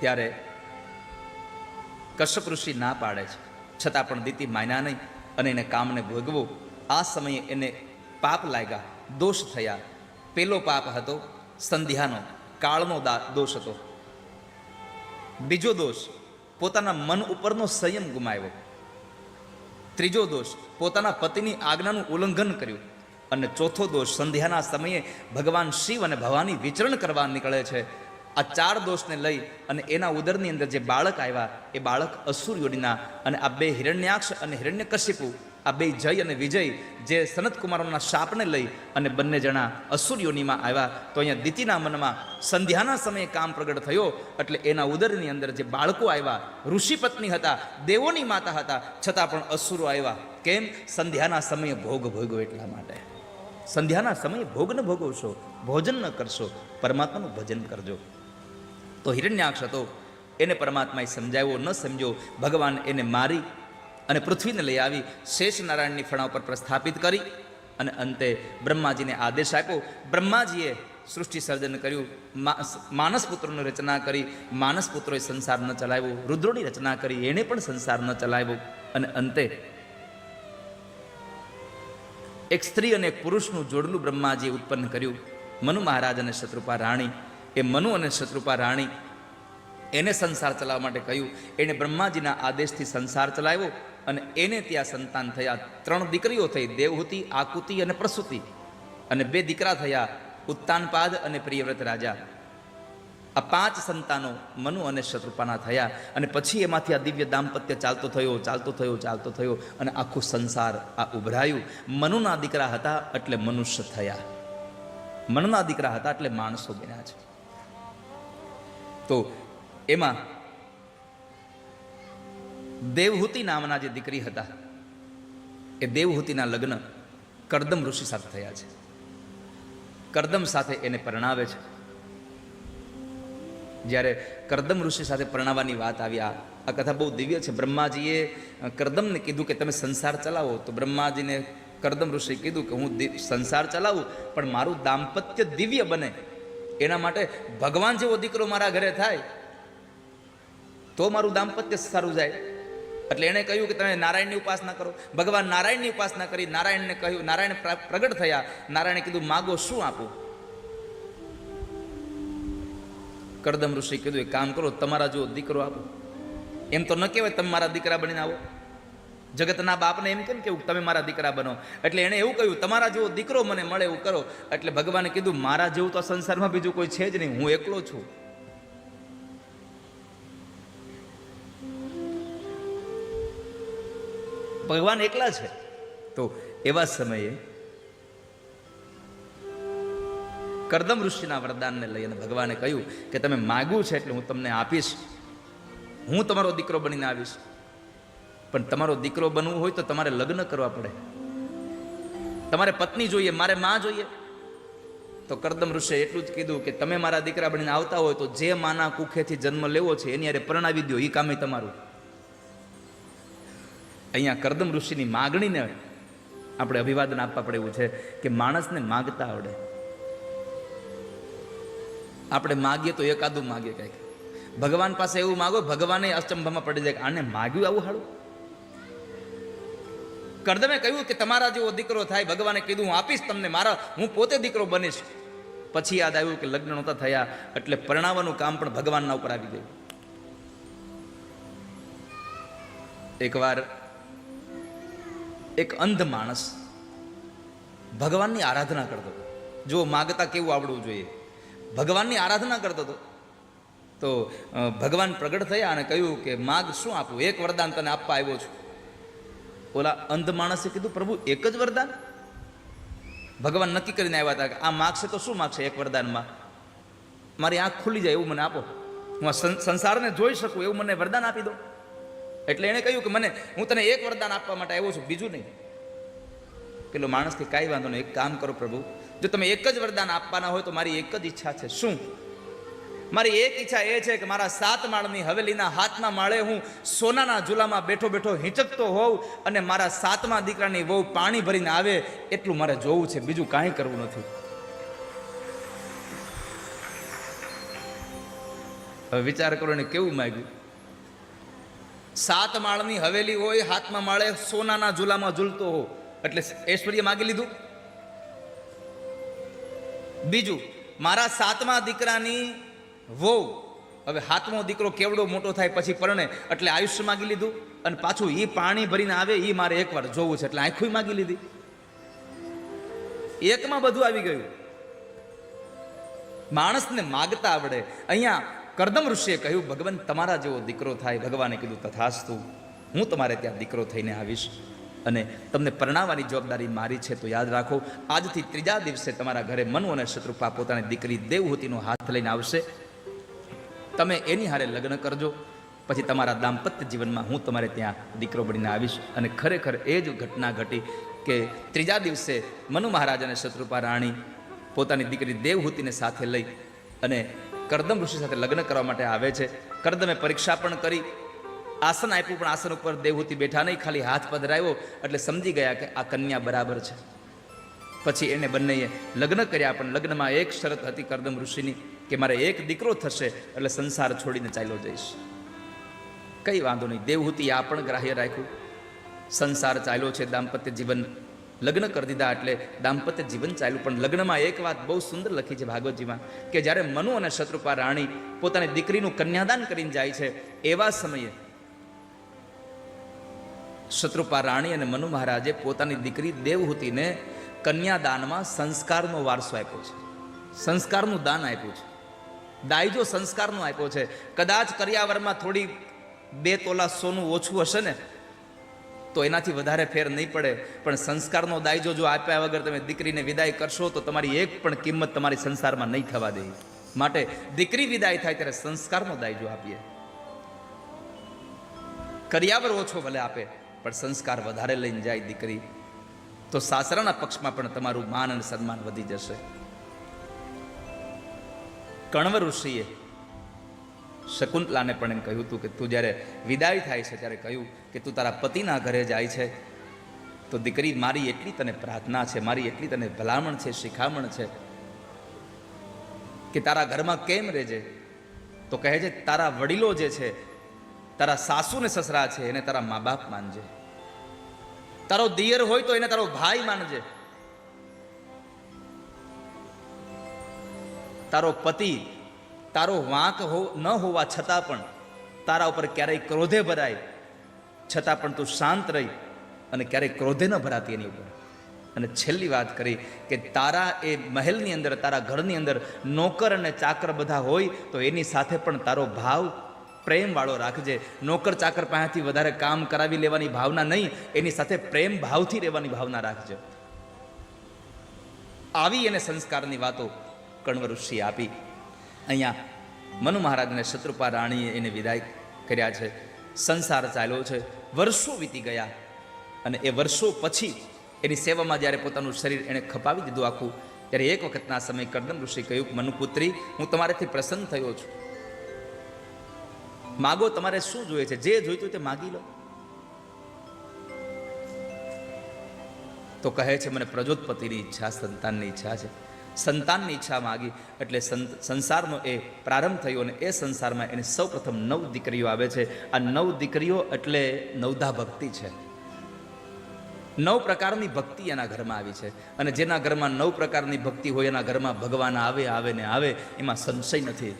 ત્યારે કશ્યપ ઋષિ ના પાડે છે. છતાં પણ દીતિ માન્યા નહીં અને એને કામને ભોગવું. આ સમયે એને પાપ લાગ્યા, દોષ થયા. પેલો પાપ હતો સંધ્યાનો, કાળનો દોષ હતો. બીજો દોષ, પોતાના મન ઉપરનો સંયમ ગુમાવ્યો. ત્રીજો દોષ, પોતાના પતિની આજ્ઞાનું ઉલ્લંઘન કર્યું. અને ચોથો દોષ, સંધ્યાના સમયે ભગવાન શિવ અને ભવાની વિચરણ કરવા નીકળે છે. આ ચાર દોષને લઈ અને એના ઉદરની અંદર જે બાળક આવ્યા, એ બાળક અસુર યોનિના અને આ બે હિરણ્યાક્ષ અને હિરણ્યકશિપુ આ બે જય અને વિજય જે સનત કુમારોના શાપને લઈ અને બંને જણા અસુર યોનિમાં આવ્યા, તો અહીંયા દીતિના મનમાં સંધ્યાના સમયે કામ પ્રગટ થયો, એટલે એના ઉદરની અંદર જે બાળકો આવ્યા, ઋષિપત્ની હતા, દેવોની માતા હતા, છતાં પણ અસુરો આવ્યા. કેમ? સંધ્યાના સમયે ભોગ ભોગવો એટલા માટે. સંધ્યાના સમયે ભોગ ન ભોગવશો, ભોજન ન કરશો, પરમાત્માનું ભજન કરજો. તો હિરણ્યાક્ષ હતો એને પરમાત્માએ સમજાવ્યો, ન સમજ્યો, ભગવાન એને મારી અને પૃથ્વીને લઈ આવી શેષ નારાયણની ફણા ઉપર પ્રસ્થાપિત કરી અને અંતે બ્રહ્માજીને આદેશ આપ્યો. બ્રહ્માજીએ સૃષ્ટિ સર્જન કર્યું માનસ પુત્રોની રચના કરી, માનસ પુત્રોએ સંસાર ન ચલાવ્યો, રુદ્રોની રચના કરી, એણે પણ સંસાર ન ચલાવ્યો અને અંતે એક સ્ત્રી અને પુરુષનું જોડલું બ્રહ્માજીએ ઉત્પન્ન કર્યું. મનુ મહારાજ અને શત્રુપા રાણી એ મનુ અને શત્રુપા રાણી એને સંસાર ચલાવવા માટે કહ્યું. એણે બ્રહ્માજીના આદેશથી સંસાર ચલાવ્યો અને એને ત્યાં સંતાન થયા. ત્રણ દીકરીઓ થઈ, દેવહૂતિ, આકૃતિ અને પ્રસૂતિ. અને બે દીકરા થયા, ઉત્તાનપાદ અને પ્રિયવ્રત રાજા. આ પાંચ સંતાનો મનુ અને શત્રુપાના થયા અને પછી એમાંથી આ દિવ્ય દાંપત્ય ચાલતો થયો ચાલતો થયો ચાલતો થયો અને આખું સંસાર આ ઉભરાયું. મનુના દીકરા હતા એટલે મનુષ્ય થયા. મનુના દીકરા હતા એટલે માણસો બન્યા છે. તો એમાં દેવહૂતિ નામના જે દીકરી હતા, એ દેવહૂતિના લગ્ન કરદમ ઋષિ સાથે થયા છે. કરદમ સાથે એને પરણાવે છે. જ્યારે કરદમ ઋષિ સાથે પરણાવવાની વાત આવી, આ કથા બહુ દિવ્ય છે. બ્રહ્માજીએ કરદમને કીધું કે તમે સંસાર ચલાવો. તો બ્રહ્માજીને કરદમ ઋષિએ કીધું કે હું સંસાર ચલાવું, પણ મારું દાંપત્ય દિવ્ય બને. એના માટે ભગવાન જેવો દીકરો મારા ઘરે થાય, તો મારું દાંપત્ય સારું જાય. એટલે એણે કહ્યું કે તમે નારાયણની ઉપાસના કરો. ભગવાન નારાયણની ઉપાસના કરી નારાયણને કહ્યું, નારાયણ પ્રગટ થયા. નારાયણે કીધું, માગો શું આપું? કરદમ ઋષિ કીધું, એક કામ કરો, તમારા જો દીકરો આપો. એમ તો ન કહેવાય, તમે મારા દીકરા બનીને આવો. જગતના બાપને એમ કેમ કેવું તમે મારા દીકરા બનો? એટલે એણે એવું કહ્યું, તમારા જેવો દીકરો મને મળે એવું કરો. એટલે ભગવાને કીધું, મારા જેવું તો સંસારમાં બીજું કોઈ છે જ નહીં, હું એકલો છું. ભગવાન એકલા છે. તો એવા સમયે કરદમ ઋષિના વરદાનને લઈ અને ભગવાને કહ્યું કે, તમે માગ્યું છે એટલે હું તમને આપીશ. હું તમારો દીકરો બનીને આવીશ. પણ તમારો દીકરો બનવું હોય તો તમારે લગ્ન કરવા પડે. તમારે પત્ની જોઈએ, મારે માં જોઈએ. તો કરદમ ઋષિએ એટલું જ કીધું કે તમે મારા દીકરા બનીને આવતા હોય તો જે માના કુખેથી જન્મ લેવો છે, એની હારે પરણાવી દો એ કામે તમારું. અહીંયા કરદમ ઋષિની માગણીને આપણે અભિવાદન આપવા પડે એવું છે કે માણસને માગતા આવડે. આપણે માગીએ તો એકાદું માગીએ કંઈક. ભગવાન પાસે એવું માગો, ભગવાને અચંભામાં પડી જાય આને માગ્યું આવું હાડું કરદમે કહ્યું કે તમારા જેવો દીકરો થાય, ભગવાને કીધું, હું આપીશ તમને મારા, હું પોતે દીકરો બનીશ. પછી યાદ આવ્યું કે લગ્ન નહોતા થયા, એટલે પરણાવવાનું કામ પણ ભગવાનના ઉપર આવી ગયું. એકવાર એક અંધ માણસ ભગવાનની આરાધના કરતો હતો. જો માગતા કેવું આવડવું જોઈએ? ભગવાનની આરાધના કરતો હતો. તો ભગવાન પ્રગટ થયા અને કહ્યું કે, માગ શું આપું? એક વરદાન તને આપવા આવ્યો છું. ઓલા અંધ માણસે કીધું, પ્રભુ, એક જ વરદાન? ભગવાન નક્કી કરીને આવ્યા હતા કે આ માગશે તો શું માગશે એક વરદાનમાં? મારી આંખ ખુલી જાય એવું મને આપો. હું આ સંસારને જોઈ શકું એવું મને વરદાન આપી દો. એટલે એણે કહ્યું કે મને, હું તને એક વરદાન આપવા માટે આવ્યો છું, બીજું નહીં. પેલો માણસ કે કાંઈ વાંધો નહીં. એક કામ કરો પ્રભુ. જો તમે એક જ વરદાન આપવાના હોય તો મારી એક જ ઈચ્છા છે. શું? મારી એક ઈચ્છા એ છે કે મારા સાત માળની હવેલીના હાથના માળે હું સોનાના ઝૂલામાં બેઠો બેઠો હિંચકતો હોઉં અને મારા સાતમા દીકરાની વહુ પાણી ભરીને આવે એટલું મારે જોવું છે. બીજું કાંઈ કરવું નથી. હવે વિચાર કરો ને કેવું માગ્યું? સાત માળની હવેલી હોય, હાથમાં માળે સોનાના ઝૂલામાં ઝૂલતો હો એટલે ઐશ્વર્ય માગી લીધું? બીજું, મારા સાતમા દીકરાની વહુ, હવે હાથમો દીકરો કેવડો મોટો થાય પછી પરણે એટલે આયુષ્ય માગી લીધું અને પાછું એ પાણી ભરીને આવે એ મારે એકવાર જોવું છે. એટલે આંખું માગી લીધી. એકમાં બધું આવી ગયું. માણસને માગતા આવડે. અહીંયા કરદમ ઋષિએ કહ્યું, ભગવાન, તમારા જેવો દીકરો થાય. ભગવાને કીધું, તથાસ્તુ, હું તમારે ત્યાં દીકરો થઈને આવીશ અને તમને પરણાવવાની જવાબદારી મારી છે, તો યાદ રાખો, આજથી ત્રીજા દિવસે તમારા ઘરે મનુ અને શત્રુપા પોતાની દીકરી દેવહૂતિનો હાથ લઈને આવશે. તમે એની હારે લગ્ન કરજો. પછી તમારા દાંપત્ય જીવનમાં હું તમારે ત્યાં દીકરો બનીને આવીશ. અને ખરેખર એ જ ઘટના ઘટી કે ત્રીજા દિવસે મનુ મહારાજ અને શત્રુપા રાણી પોતાની દીકરી દેવહૂતિને સાથે લઈ અને કરદમ ઋષિ સાથે લગ્ન કરવા માટે આવે છે. કરદમે પરીક્ષા પણ કરી. આસન આપ્યું, પણ આસન ઉપર દેવહૂતિ બેઠા નહીં, ખાલી હાથ પધરાવ્યો એટલે સમજી ગયા કે આ કન્યા બરાબર છે. પછી એને બંનેએ લગ્ન કર્યા, પણ લગ્નમાં એક શરત હતી કરદમ ઋષિની કે મારે એક દીકરો થશે એટલે સંસાર છોડીને ચાલ્યો જઈશ. કઈ વાંધો નહીં, દેવહૂતિ આ પણ ગ્રાહ્ય રાખ્યું. સંસાર ચાલ્યો છે દાંપત્ય જીવન, લગ્ન કરી દીધા એટલે દાંપત્ય જીવન ચાલ્યું. પણ લગ્નમાં એક વાત બહુ સુંદર લખી છે ભાગવતજીમાં, કે જ્યારે મનુ અને શત્રુપા રાણી પોતાની દીકરીનું કન્યાદાન કરીને જાય છે, એવા સમયે શત્રુપા રાણી અને મનુ મહારાજે પોતાની દીકરી દેવહૂતિને કન્યાદાનમાં સંસ્કારનો વારસો આપ્યો છે. સંસ્કારનું દાન આપ્યું છે. દાયજો સંસ્કારનો આપ્યો છે. કદાચ કરિયાવરમાં થોડી બે તોલા સોનું ઓછું હશે ને, તો એનાથી વધારે ફેર નહીં પડે. પણ સંસ્કારનો દાયજો જો આપ્યા વગર તમે દીકરીને વિદાય કરશો, તો તમારી એક પણ કિંમત તમારી સંસારમાં નહીં થવા દે માટે દીકરી વિદાય થાય ત્યારે સંસ્કારનો દાયજો આપીએ. કરિયાવર ઓછો ભલે આપે, પણ સંસ્કાર વધારે લઈને જાય દીકરી. તો સાસરાના પક્ષમાં પણ તમારું માન અને સન્માન વધી જશે. કણવ ઋષિએ શકુંતલાને પણ એમ કહ્યું હતું કે તું જ્યારે વિદાય થાય છે ત્યારે કહ્યું કે તું તારા પતિના ઘરે જાય છે. તો દીકરી, મારી એટલી તને પ્રાર્થના છે, મારી એટલી તને ભલામણ છે, શિખામણ છે કે તારા ઘરમાં કેમ રહેજે? તો કહે છે, તારા વડીલો જે છે, તારા સાસુ ને સસરા છે, એને તારા મા બાપ માનજે. તારો દિયર હોય તો એને તારો ભાઈ માનજે. તારો પતિ, તારો વાંક હો, ન હોવા છતાં પણ તારા ઉપર ક્યારેય ક્રોધે ભરાય, છતાં પણ તું શાંત રહી અને ક્યારેય ક્રોધે ન ભરાતી એની ઉપર. અને છેલ્લી વાત કરી કે તારા એ મહેલની અંદર, તારા ઘરની અંદર નોકર અને ચાકર બધા હોય તો એની સાથે પણ તારો ભાવ પ્રેમવાળો રાખજે. નોકર ચાકર પાસેથી વધારે કામ કરાવી લેવાની ભાવના નહીં, એની સાથે પ્રેમ ભાવથી રહેવાની ભાવના રાખજે. આવી એને સંસ્કારની વાતો કણવ ઋષિ આપી. અહીંયા મનુ મહારાજને શત્રુપા રાણીએ એને વિદાય કર્યા છે. સંસાર ચાલ્યો છે. વર્ષો વીતી ગયા અને એ વર્ષો પછી એની સેવામાં જ્યારે પોતાનું શરીર એણે ખપાવી દીધું આખું, ત્યારે એક વખતના સમય કરદમ ઋષિ કહ્યું, મનુપુત્રી, હું તમારાથી પ્રસન્ન થયો છું. માગો તમારે શું જોઈએ છે? જે જોઈતું તે માગી લો. તો કહે છે, મને પ્રજોત્પતિની ઈચ્છા, સંતાનની ઈચ્છા છે. સંતાનની ઈચ્છા માગી, એટલે સંસારનો એ પ્રારંભ થયો અને એ સંસારમાં એને સૌપ્રથમ નવ દીકરીઓ આવે છે. આ નવ દીકરીઓ એટલે નવધા ભક્તિ છે. નવ પ્રકારની ભક્તિ એના ઘરમાં આવી છે. અને જેના ઘરમાં નવ પ્રકારની ભક્તિ હોય, એના ઘરમાં ભગવાન આવે આવે ને આવે, એમાં સંશય નથી.